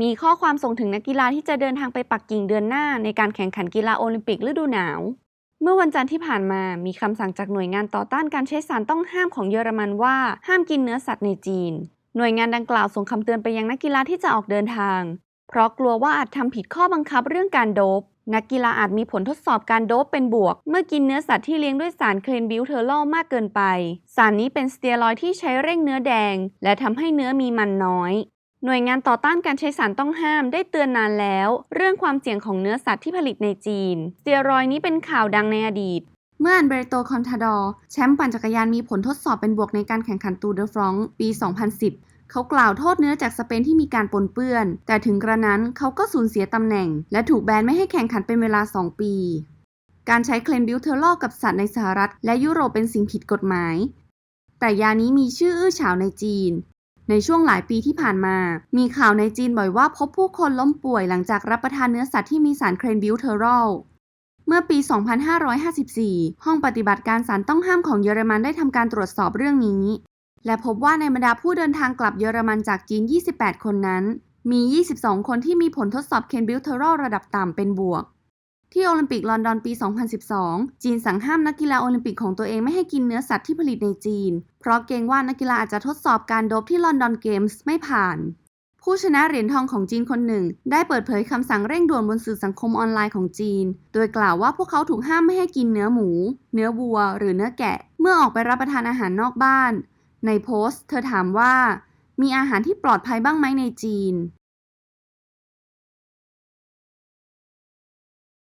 มีข้อความส่งถึงนักกีฬาที่จะเดินทางไปปักกิ่งเดือนหน้าในการแข่งขันกีฬาโอลิมปิกฤดูหนาว เมื่อวันจันทร์ที่ผ่านมา มีคำสั่งจากหน่วยงานต่อต้านการใช้สารต้องห้ามของเยอรมันว่าห้ามกินเนื้อสัตว์ในจีน หน่วยงานดังกล่าวส่งคำเตือนไปยังนักกีฬาที่จะออกเดินทาง เพราะกลัวว่าอาจทำผิดข้อบังคับเรื่องการโดปนักกีฬาอาจมีผลทดสอบการโดปเป็นบวก เมื่อกินเนื้อสัตว์ที่เลี้ยงด้วยสารเคลนบิวเทอรอลมากเกินไป สารนี้เป็นสเตียรอยที่ใช้เร่งเนื้อแดง และทำให้เนื้อมีมันน้อย หน่วยงานต่อต้านการใช้สารต้องห้ามได้เตือนนานแล้ว เรื่องความเสี่ยงของเนื้อสัตว์ที่ผลิตในจีน สเตียรอยนี้เป็นข่าวดังในอดีต เมื่ออันเบรโตคอนทาดอร์แชมป์ปั่นจักรยานมีผลทดสอบเป็นบวกในการแข่งขันตูเดอฟรองปี 2010เขากล่าวโทษเนื้อจากสเปนที่มีการปนเปื้อน แต่ถึงกระนั้นเขาก็สูญเสียตำแหน่ง และถูกแบนไม่ให้แข่งขันเป็นเวลา 2 ปี การใช้เคลนบิวเทอรอลกับสัตว์ในสหรัฐ และยุโรปเป็นสิ่งผิดกฎหมาย แต่ยานี้มีชื่ออื้อฉาวในจีน ในช่วงหลายปีที่ผ่านมา มีข่าวในจีนบ่อยว่าพบผู้คนล้มป่วยหลังจากรับประทานเนื้อสัตว์ที่มีสารเคลนบิวเทอรอลเมื่อปี 2554 ห้องปฏิบัติการสารต้องห้ามของเยอรมันได้ทำการตรวจสอบเรื่องนี้ และพบว่าในบรรดาผู้เดินทางกลับเยอรมันจากจีน 28 คนนั้น มี 22 คนที่มีผลทดสอบเคนบิลเทอรอลระดับต่ำเป็นบวก ที่โอลิมปิกลอนดอนปี 2012 จีนสั่งห้ามนักกีฬาโอลิมปิกของตัวเองไม่ให้กินเนื้อสัตว์ที่ผลิตในจีน เพราะเกรงว่านักกีฬาอาจจะทดสอบการโดปที่ลอนดอนเกมส์ไม่ผ่าน ผู้ชนะเหรียญทองของจีนคนหนึ่ง ได้เปิดเผยคำสั่งเร่งด่วนบนสื่อสังคมออนไลน์ของจีน โดยกล่าวว่าพวกเขาถูกห้ามไม่ให้กินเนื้อหมู เนื้อวัว หรือเนื้อแกะ เมื่อออกไปรับประทานอาหารนอกบ้าน ในโพสต์ เธอถามว่า มีอาหารที่ปลอดภัยบ้างไหมในจีน